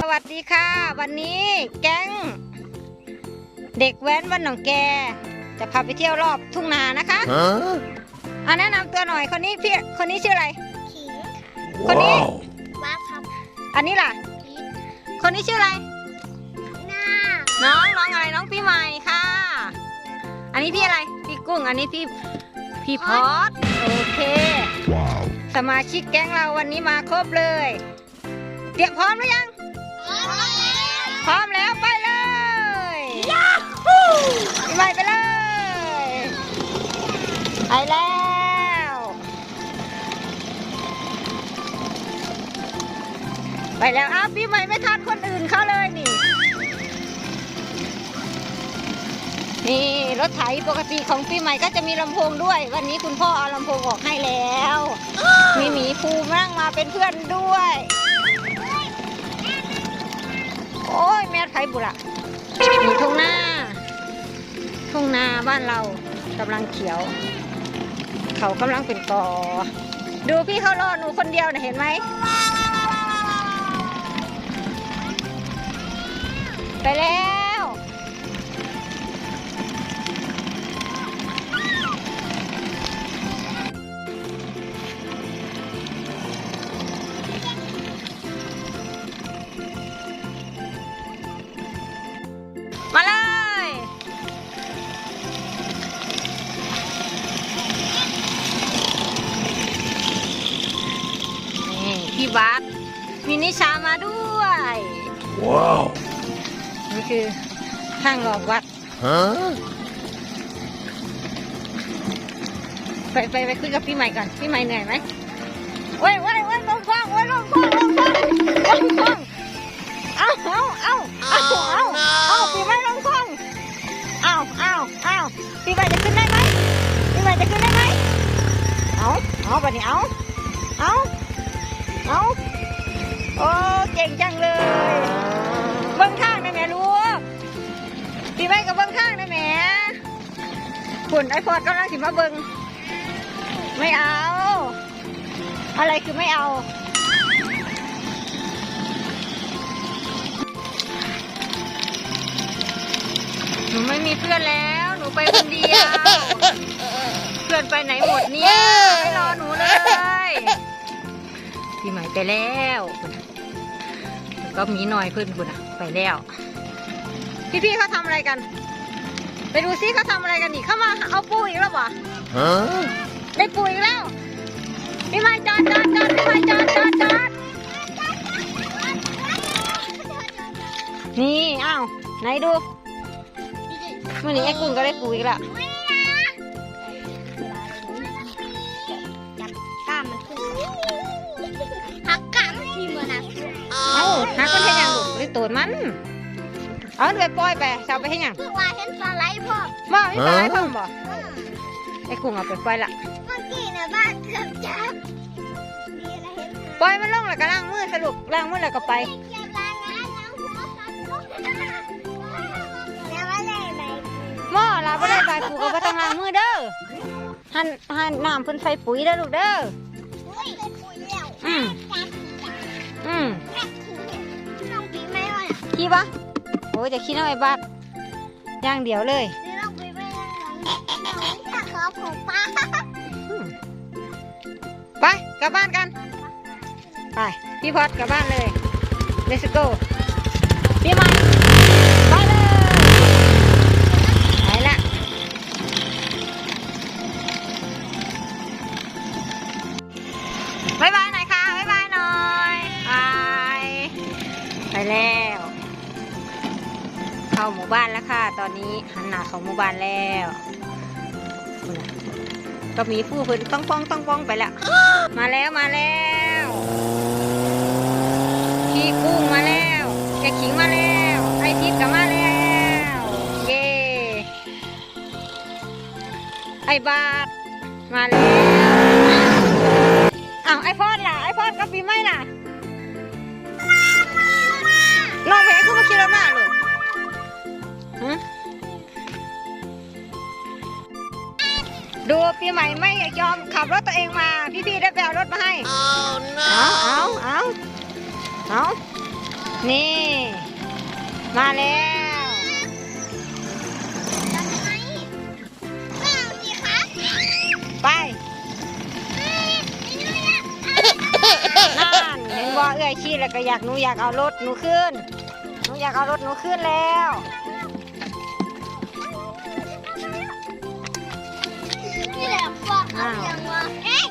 สวัสดีค่ะ วันนี้แก๊ง เด็กแว้นวันหนองแก จะพาไปเที่ยวรอบทุ่งนานะคะ Huh? อะแนะนำตัวหน่อยคนนี้พี่คนนี้ชื่ออะไร ขิงคนนี้ Wow. ว้าครับ อันนี้ล่ะ พีทคนนี้ชื่ออะไร อันนี้พี่อะไร พี่กุ้ง อันนี้พี่ พี่พอดโอเค Wow. สมาชิกแก๊งเราวันนี้มาครบเลย เตรียมพร้อมหรือยัง พร้อมแล้วไปเลยยาฮูปีใหม่ไปเลย ไปแล้ว ไปแล้วอ้าวปีใหม่ไม่ทันคนอื่นเขาเลยนี่ นี่รถไถปกติของปีใหม่ก็จะมีลำโพงด้วย วันนี้คุณพ่อเอาลำโพงออกให้แล้ว มีหมีภูมินั่งมาเป็นเพื่อนด้วย โอ้ยแม่ไทยบุระมีทุ่งนาทุ่งนาบ้านเรากำลังเขียว เขากำลังเป็นกอ ดูพี่เขารอหนูคนเดียวนะเห็นไหมไปแล้ว 40 บามีนิชามาด้วย ว้าว นี่คือห้างออกวัด ฮะ ไปไปไปคุยกับพี่ใหม่ก่อน พี่ใหม่เหนื่อยไหมเว้ยโอ้ยโอ้ยลงคลองโอ้ยลงคลองลงคลองลงคลองเอาเอาเอาเอาเอาเอาพี่ใหม่ลงคลองเอาเอาเอาพี่ใหม่จะขึ้นได้ไหมพี่ใหม่จะขึ้นได้ไหมเอาเอาไปนี่เอาเอา เอาโอ้เก่งจังเลยเบิ้งข้างได้ไหมลูกพี่ใหม่กับเบิ้งข้างได้ไหมคุณไอพอดกำลังสิมาเบิ้งไม่เอา อะไรคือไม่เอาหนูไม่มีเพื่อนแล้ว หนูไปคนเดียว เพื่อนไปไหนหมดเนี่ยไม่รอหนูเลย พี่ใหม่ไปแล้วก็มีหน่อยเพื่อนคุณอะไปแล้ว พี่ๆเขาทำอะไรกัน ไปดูซิเขาทำอะไรกันอีกเข้ามาเอาปูอีกแล้ววะ Huh? ได้ปุ๋ยแล้วพี่ไม้จอดจอดจอดพี่ไม้จอดจอดจอดนี่อ้าวไหนดูวันนี้ไอ้กุ้งก็ได้ปุ๋ยอีกแล้ว หาคนเห็นยังลูกได้ตูดมัน เอาไปปล่อยไปจะเอาไปให้ยังคือว่าเห็นปลาไหลพ่อบ่ไม่ตายพ่อมบ่ไอ้กุ้งเอาไปปล่อยละเมื่อกี้นะบ้านเกือบจับมีอะไรเห็นปล่อยมันลงแล้วก็ล้างมือสรุปล้างมือแล้วก็ไปเกี่ยวกับงานน้ำหัวสัตว์ลูกแล้วอะไรไหนหม้อลาไม่ได้ใบปลูกก็บ่ต้องล้างมือเด้อหันหันน้ำเพิ่นใส่ปุ๋ยเด้อลูกเด้ออุ้ยเป็นปุ๋ยแล้วอืม ขี้ปะโอ้ยจะขี้น้อยบัดอย่างเดียวเลยนี่น้องปีไม่ว่าน้องถ้าเขาผมป้าอืมไปกลับบ้านกัน ไป พี่พอดกลับบ้านเลย let's go พี่ใหม่ เข้าหมู่บ้านแล้วค่ะ ตอนนี้หันหน้าเข้าหมู่บ้านแล้วก็มีผู้เพิ่นต้องป้องต้องป้องไปแล้ว มาแล้วมาแล้วพี่กุ้งมาแล้วแกขิงมาแล้วไอทิพย์ก็มาแล้วเย่ไอบาทมาแล้วอ้าวไอพอดล่ะไอพอดกับปีไม่ล่ะน้องเพคือมาขี่รถมาลูก ฮะดูปีใหม่ไม่ยอมขับรถตัวเองมา พี่ๆได้ไปเอารถมาให้เอาเอาเอาเอานี่ มาแล้วจะไหมไม่เอาสิคะไปเอ้ยไม่ได้อะนั่นเห็นว่าเอื้อยขี้แล้วก็อยากหนูอยากเอารถหนูขึ้นหนูอยากเอารถหนูขึ้นแล้ว อกเอาเสียงมาเอ๊ะ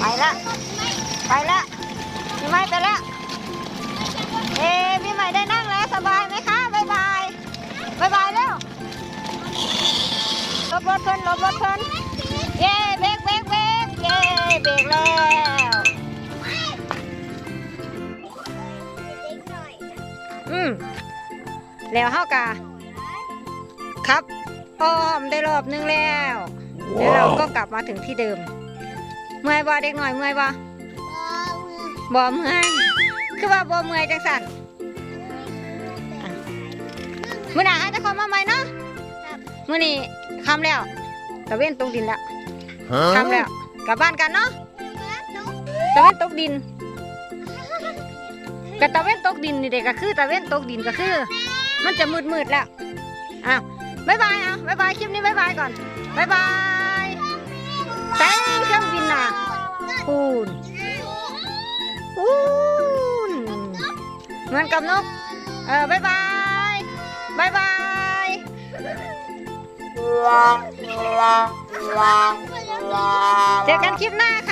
ไปละไปละพี่ใหม่ไปละเอ้พี่ใหม่ได้นั่งแล้วสบายไหมคะบายบายบายบายเร็วลบรถเพิ่นลบรถเพิ่นเย้เบรกเบรกเบรกเย้เบรกแล้วอยอืมแล้วเฮากะครับอ้อมได้รอบนึงแล้ว เดี๋ยวเราก็กลับมาถึงที่เดิม เมื่อยบ่เด็กหน่อยเมื่อยบ่บ่เมื่อยคือว่าบ่เมื่อยจังสันมื้อหน้าหาเจะเข้ามาใหม่เนาะมื้อนี้ค่ำแล้วตะเว้นตกดินแล้วค่ำแล้วกลับบ้านกันเนาะตะเว้นตกดินกับตะเว้นตกดินนี่เด็กก็คือตะเว้นตกดินก็คือ มันจะมืดมืดๆแล้วอ้าว บ๊ายบายอะบ๊ายบายคลิปนี้บ๊ายบายก่อนบ๊ายบายแต่เครื่องบินน่ะปูนปูนเหมือนกับนกเออบ๊ายบายบ๊ายบายเจอกันคลิปหน้าค่ะ